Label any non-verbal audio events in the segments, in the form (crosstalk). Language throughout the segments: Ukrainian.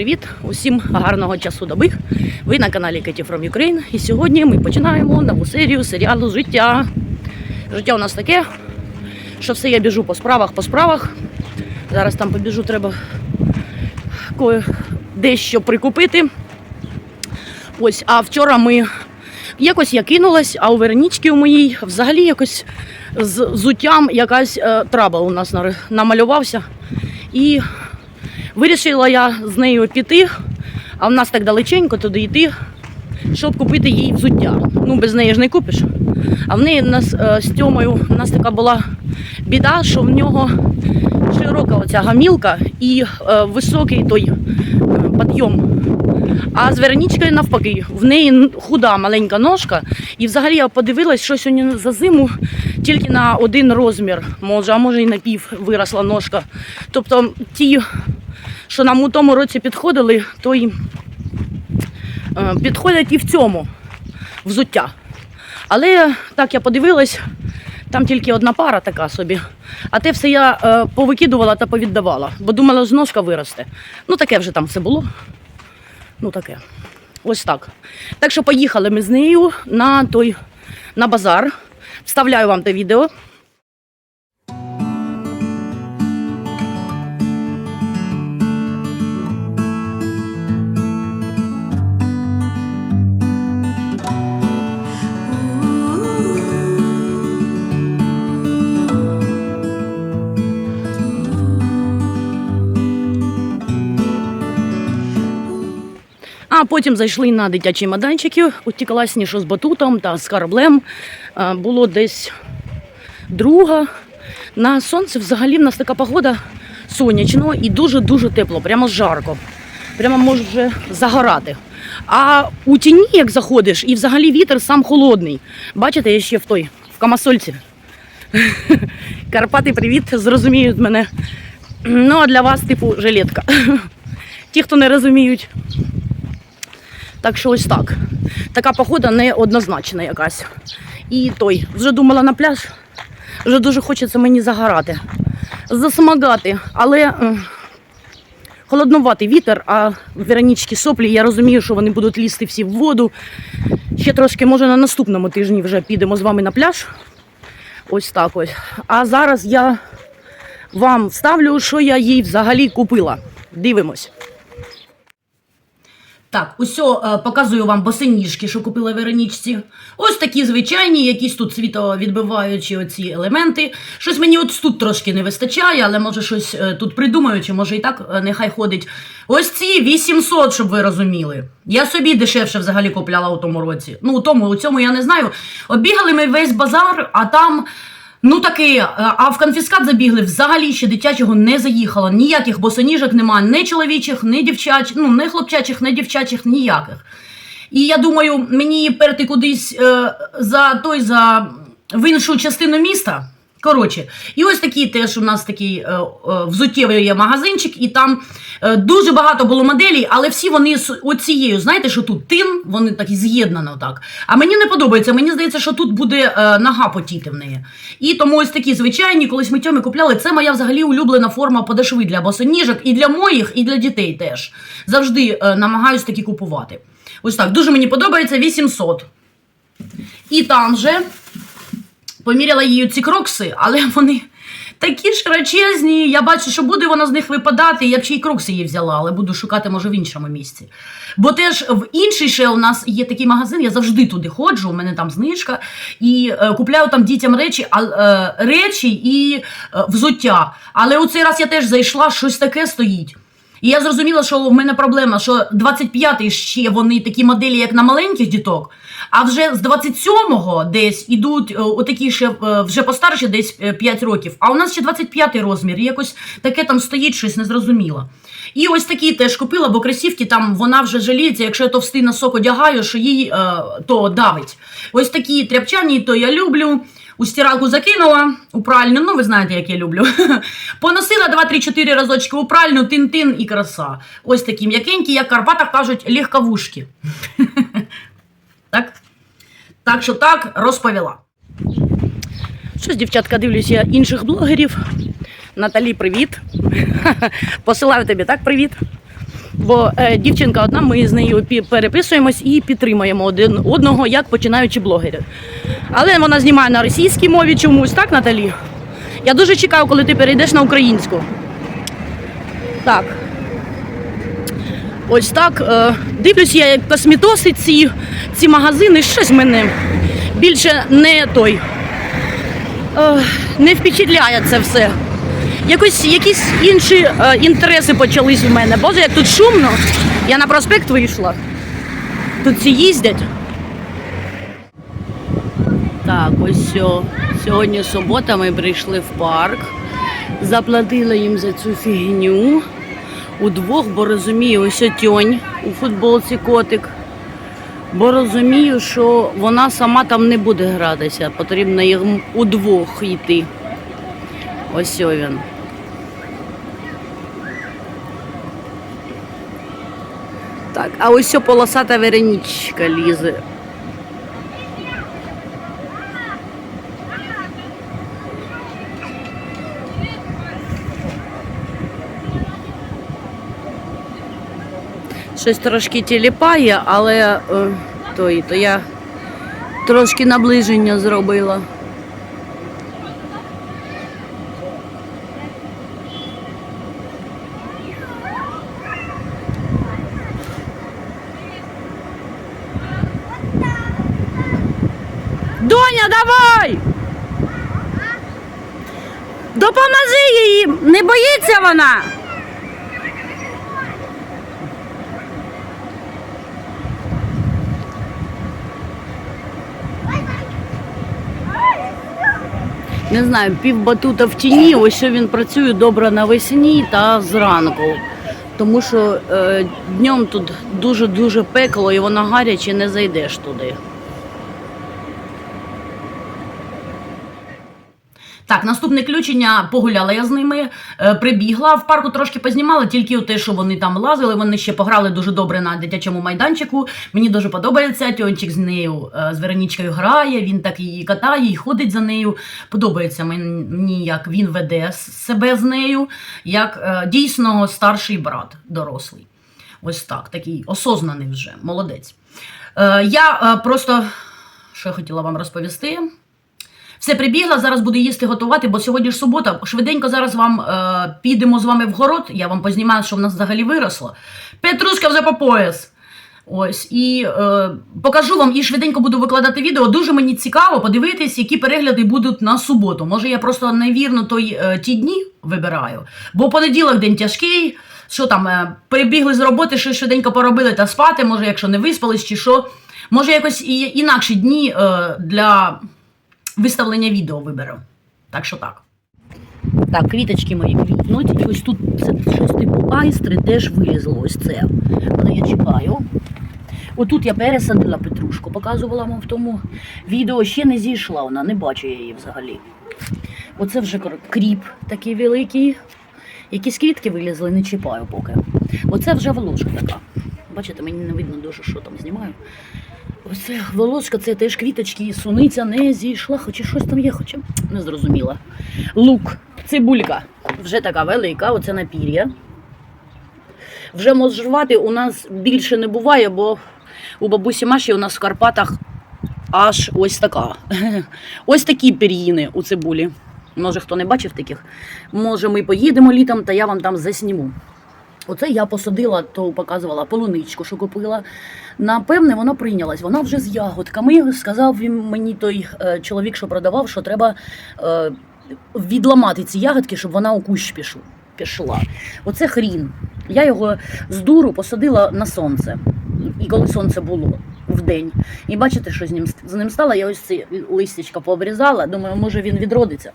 Привіт, усім гарного часу доби. Ви на каналі Кеті From Ukraine. І сьогодні ми починаємо нову серію серіалу Життя. Життя у нас таке, що все я біжу по справах, по справах. Зараз там побіжу, треба дещо прикупити. Ось, а вчора ми якось я кинулась, а у Веронічки у моїй взагалі якось з зуттям якась е, трабл у нас намалювався. І вирішила я з нею піти, а в нас так далеченько туди йти, щоб купити їй взуття. Ну, без неї ж не купиш. А в неї в нас е, з Тьомою у нас така була біда, що в нього широка оця гамілка і е, високий той е, підйом. А з Веронічкою навпаки, в неї худа маленька ножка, і взагалі я подивилась, у нього за зиму тільки на один розмір, може, а може і на пів виросла ножка. Тобто ті, що нам у тому році підходили, то й е, підходять і в цьому взуття. Але так я подивилась, там тільки одна пара така собі. А те все я е, повикидувала та повіддавала, бо думала, що ножка виросте. Ну таке вже там все було. Ну таке. Ось так. Так що поїхали ми з нею на той на базар. Вставляю вам те відео. А потім зайшли на дитячі майданчики, оті класні, з батутом та з кораблем. Було десь друга. На сонце взагалі в нас така погода сонячно і дуже-дуже тепло, прямо жарко. Прямо може вже загорати. А у тіні, як заходиш, і взагалі вітер сам холодний. Бачите, я ще в той, в Камасольці. (laughs) Карпати, привіт, зрозуміють мене. Ну, а для вас, типу, жилетка. (laughs) Ті, хто не розуміють. Так що ось так. Така погода неоднозначна якась. І той, вже думала на пляж, вже дуже хочеться мені загорати, засмагати, але холоднуватий вітер, а в Веронічки соплі, я розумію, що вони будуть лізти всі в воду. Ще трошки, може, на наступному тижні вже підемо з вами на пляж. Ось так ось. А зараз я вам вставлю, що я їй взагалі купила. Дивимось. Так, усьо е, показую вам босоніжки, що купила Веронічці. Ось такі звичайні, якісь тут світовідбиваючі оці елементи. Щось мені от тут трошки не вистачає, але може щось е, тут придумаю, чи може і так е, нехай ходить. Ось ці 800, щоб ви розуміли. Я собі дешевше взагалі купляла у тому році. Ну, у тому, у цьому я не знаю. Оббігали ми весь базар, а там. Ну таки, е, а в конфіскат забігли взагалі ще дитячого не заїхало. Ніяких босоніжок немає, ні чоловічих, ні дівчачих, ну не хлопчачих, ні дівчачих, ніяких. І я думаю, мені перти кудись е, за той за в іншу частину міста. Коротше, і ось такий теж у нас такий е, е, взуттєвий є магазинчик, і там е, дуже багато було моделей, але всі вони з оцією, знаєте, що тут тин, вони так і з'єднано так. А мені не подобається. Мені здається, що тут буде е, нога потіти в неї. І тому ось такі звичайні, колись ми тьомі купляли. Це моя взагалі улюблена форма подошви для босоніжок, і для моїх, і для дітей теж. Завжди е, намагаюсь такі купувати. Ось так, дуже мені подобається 800. І там же поміряла її ці крокси, але вони такі широчезні. Я бачу, що буде вона з них випадати. Я б ще й крокси її взяла, але буду шукати, може, в іншому місці. Бо теж в інший ще у нас є такий магазин, я завжди туди ходжу, у мене там знижка, і е, купляю там дітям речі, а, е, речі і е, взуття. Але у цей раз я теж зайшла, щось таке стоїть. І я зрозуміла, що в мене проблема, що 25-й ще вони такі моделі, як на маленьких діток, а вже з 27-го десь ідуть е, отакі ще е, вже постарші, десь е, 5 років. А у нас ще 25-й розмір. І якось таке там стоїть щось незрозуміло. І ось такі теж купила, бо кросівки там вона вже жаліється, якщо я товстий носок одягаю, що їй е, то давить. Ось такі тряпчані, то я люблю. У стиралку закинула у пральню, ну ви знаєте, як я люблю. (laughs) Поносила 2-3-4 разочки у пральню, тин-тин і краса. Ось такі м'якенькі, як Карпатах кажуть, легковушки. (laughs) так? Так що так розповіла. Щось, дівчатка, дивлюся інших блогерів. Наталі, привіт. (laughs) Посилаю тобі так, привіт. Бо е, дівчинка одна, ми з нею переписуємось і підтримуємо один одного, як починаючі блогери. Але вона знімає на російській мові чомусь, так, Наталі? Я дуже чекаю, коли ти перейдеш на українську. Так. Ось так. Е, дивлюсь я як космітоси, ці, ці магазини, щось мене більше не той. Е, не впечатляє це все. Якось якісь інші е, інтереси почались у мене. Боже, як тут шумно. Я на проспект вийшла. Тут всі їздять. Так, ось сьо- сьогодні субота, ми прийшли в парк, заплатили їм за цю фігню удвох, бо розумію, ось тьонь у футболці котик. Бо розумію, що вона сама там не буде гратися, потрібно їм удвох йти. Ось він. А ось ця полосата веренічка лізе. Щось трошки тіліпає, але е, то, то я трошки наближення зробила. Допоможи їй! Не боїться вона! Не знаю, пів батута в тіні, ось що він працює добре навесні та зранку. Тому що е, днем тут дуже-дуже пекло і воно гаряче, не зайдеш туди. Так, наступне включення погуляла я з ними, е, прибігла в парку трошки познімала, тільки те, що вони там лазили, вони ще пограли дуже добре на дитячому майданчику. Мені дуже подобається. Тьончик з нею е, з Веронічкою грає, він так її катає і ходить за нею. Подобається мені, як він веде себе з нею, як е, дійсно старший брат, дорослий. Ось так, такий осознаний вже, молодець. Я просто що я хотіла вам розповісти. Все прибігла, зараз буду їсти готувати, бо сьогодні ж субота. Швиденько зараз вам е, підемо з вами в город. Я вам познімаю, що в нас взагалі виросло. Петрушка вже по пояс. Ось і е, покажу вам і швиденько буду викладати відео. Дуже мені цікаво подивитись, які перегляди будуть на суботу. Може, я просто невірно той е, ті дні вибираю. Бо понеділок день тяжкий. Що там, е, прибігли з роботи, щось швиденько поробили та спати. Може, якщо не виспались, чи що. Може, якось і інакші дні е, для виставлення відео виберу. Так що так. Так, квіточки мої квітнуть. Ось тут це щось типу айстри теж вилізло. Ось це. Але я чекаю. Отут я пересадила петрушку, показувала вам в тому відео. Ще не зійшла вона, не бачу я її взагалі. Оце вже кріп такий великий. Якісь квітки вилізли, не чіпаю поки. Оце вже волошка така. Бачите, мені не видно дуже, що там знімаю. Оце волошка, це теж квіточки, і суниця не зійшла, хоча щось там є, хоча не зрозуміла. Лук, цибулька, вже така велика, оце напір'я. Вже можжувати у нас більше не буває, бо у бабусі Маші у нас в Карпатах аж ось така. (laughs) Ось такі пір'їни у цибулі. Може, хто не бачив таких. Може, ми поїдемо літом, та я вам там засніму. Оце я посадила, то показувала полуничку, що купила. Напевне, вона прийнялась. Вона вже з ягодками. Сказав він мені той е, чоловік, що продавав, що треба е, відламати ці ягодки, щоб вона у кущ пішла. Оце хрін. Я його з дуру посадила на сонце. І коли сонце було в день. І бачите, що з ним з ним стало? Я ось ці листячка пообрізала. Думаю, може він відродиться.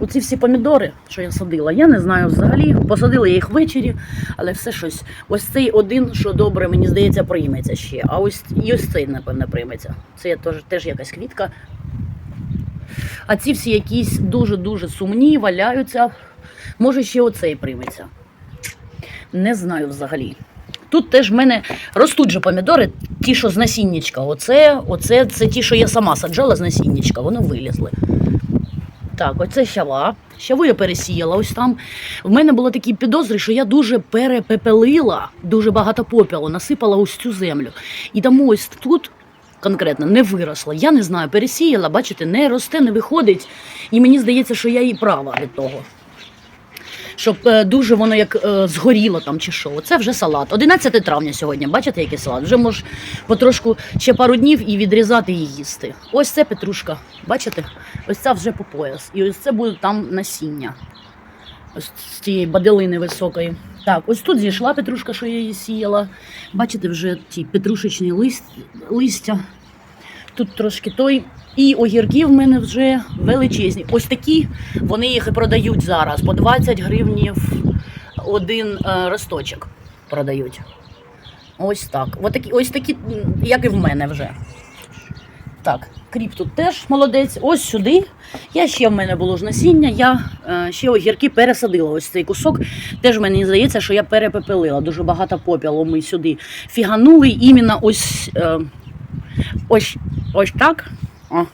Оці всі помідори, що я садила, я не знаю взагалі. Посадила я їх ввечері, але все щось. Ось цей один, що добре, мені здається, прийметься ще. А ось і ось цей, напевно, прийметься. Це теж, теж якась квітка. А ці всі якісь дуже-дуже сумні, валяються. Може, ще оцей прийметься. Не знаю взагалі. Тут теж в мене ростуть же помідори, ті, що з насіннячка. Оце, оце це ті, що я сама саджала з насіннячка, вони вилізли. Так, оце щава. Щаву я пересіяла ось там. В мене було такі підозри, що я дуже перепепелила, дуже багато попелу, насипала ось цю землю. І тому ось тут конкретно не виросла. Я не знаю, пересіяла, бачите, не росте, не виходить. І мені здається, що я і права від того. Щоб е, дуже воно як е, згоріло там чи що. Це вже салат. 11 травня сьогодні. Бачите, який салат? Вже можеш потрошку ще пару днів і відрізати і їсти. Ось це петрушка. Бачите? Ось це вже по пояс. І ось це буде там насіння. Ось з цієї баделини високої. Так, ось тут зійшла петрушка, що я її сіяла. Бачите, вже ті петрушечні лист, листя. Тут трошки той. І огірки в мене вже величезні. Ось такі вони їх і продають зараз. По 20 гривнів один е, росточок продають. Ось так. Ось такі, ось такі, як і в мене вже. Так, кріп тут теж молодець. Ось сюди. Я ще в мене було ж насіння, я е, ще огірки пересадила. Ось цей кусок. Теж мені здається, що я перепепелила. Дуже багато попілу ми сюди фіганули. Іменно ось, е, ось, ось так. О.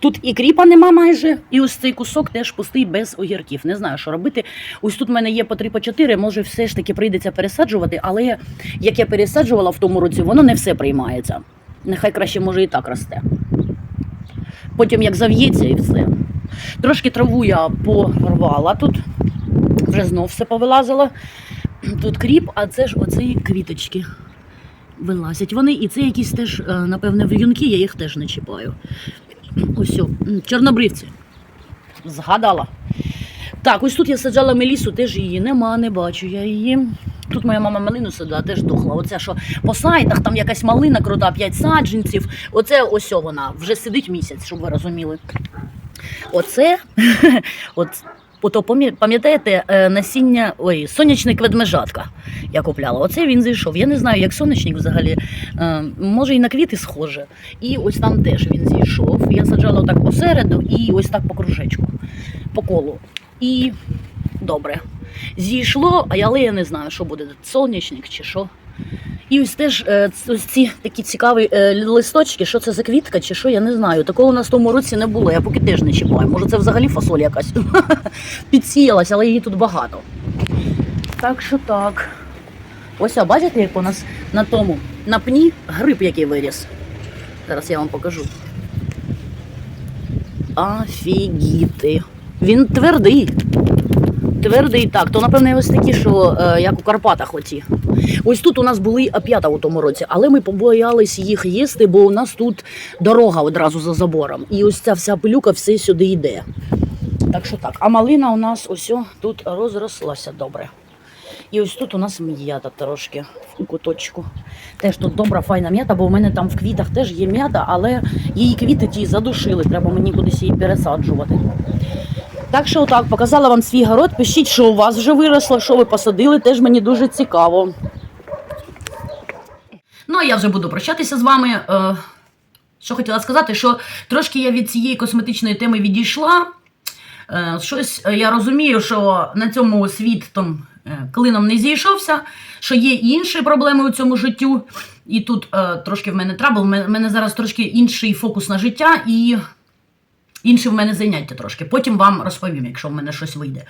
Тут і кріпа нема майже, і ось цей кусок теж пустий без огірків. Не знаю, що робити. Ось тут в мене є по 3 по 4, може все ж таки прийдеться пересаджувати, але як я пересаджувала в тому році, воно не все приймається. Нехай краще може і так росте. Потім як зав'ється і все. Трошки траву я порвала тут, вже знов все повилазило. Тут кріп, а це ж оці квіточки вилазять. Вони і це якісь теж, е, напевне, в'юнки, я їх теж не чіпаю. Ось, о, чорнобривці. Згадала. Так, ось тут я саджала мелісу, теж її нема, не бачу я її. Тут моя мама малину садила, теж дохла. Оце що по сайтах там якась малина крута, 5 саджанців. Оце ось вона, вже сидить місяць, щоб ви розуміли. Оце, (laughs) от, ото пам'я- пам'ятаєте, е, насіння, ой, сонячник ведмежатка я купляла. Оце він зійшов. Я не знаю, як сонячник взагалі. Е, Може і на квіти схоже. І ось там теж він зійшов. Я саджала отак посереду і ось так по кружечку, по колу. І добре. Зійшло, але я не знаю, що буде, сонячник чи що. І ось теж е, ось ці такі цікаві е, листочки, що це за квітка чи що, я не знаю. Такого у нас в тому році не було, я поки теж не чіпаю. Може, це взагалі фасоль якась (laughs) підсіялась, але її тут багато. Так що так. Ось, а бачите, як у нас на тому, на пні гриб який виріс. Зараз я вам покажу. Офігіти. Він твердий. Твердий так, то напевне ось такі, що е, як у Карпатах оці. Ось тут у нас були опята у тому році, але ми побоялись їх їсти, бо у нас тут дорога одразу за забором. І ось ця вся пилюка все сюди йде. Так що так. А малина у нас ось тут розрослася добре. І ось тут у нас м'ята трошки в куточку. Теж тут добра, файна м'ята, бо у мене там в квітах теж є м'ята, але її квіти ті задушили, треба мені кудись її пересаджувати. Так що так, показала вам свій город. Пишіть, що у вас вже виросло, що ви посадили, теж мені дуже цікаво. Ну, а я вже буду прощатися з вами. Е, що хотіла сказати, що трошки я від цієї косметичної теми відійшла. Е, щось е, я розумію, що на цьому світ там клином не зійшовся, що є інші проблеми у цьому життю. І тут трошки в мене трабл, в мене зараз трошки інший фокус на життя і інше в мене заняття трошки. Потім вам розповім, якщо в мене щось вийде.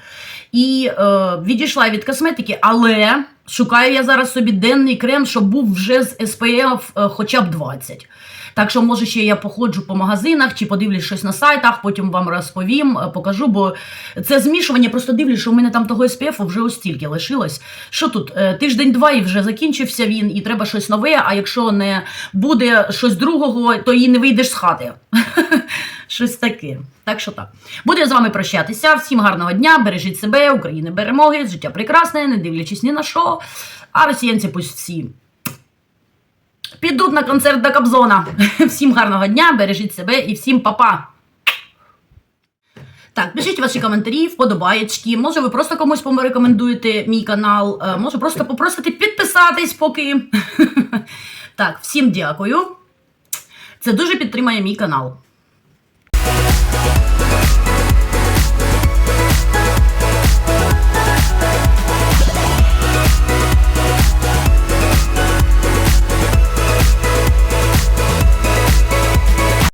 І е, відійшла від косметики, але шукаю я зараз собі денний крем, щоб був вже з SPF е, хоча б 20. Так що, може, ще я походжу по магазинах чи подивлюсь щось на сайтах, потім вам розповім, е, покажу, бо це змішування, просто дивлюсь, що в мене там того SPF вже ось стільки лишилось. Що тут? е, Тиждень-два і вже закінчився він, і треба щось нове, а якщо не буде щось другого, то і не вийдеш з хати. (laughs) Щось таке. Так що так. Буду з вами прощатися. Всім гарного дня, бережіть себе, України перемоги, життя прекрасне, не дивлячись ні на що. А росіянці пусть всі підуть на концерт до Кобзона. (laughs) Всім гарного дня, бережіть себе і всім па-па. Так, пишіть ваші коментарі, вподобаєчки. Може, ви просто комусь порекомендуєте мій канал, е, може просто попросите підписатись поки. (laughs) Так, всім дякую. Це дуже підтримає мій канал.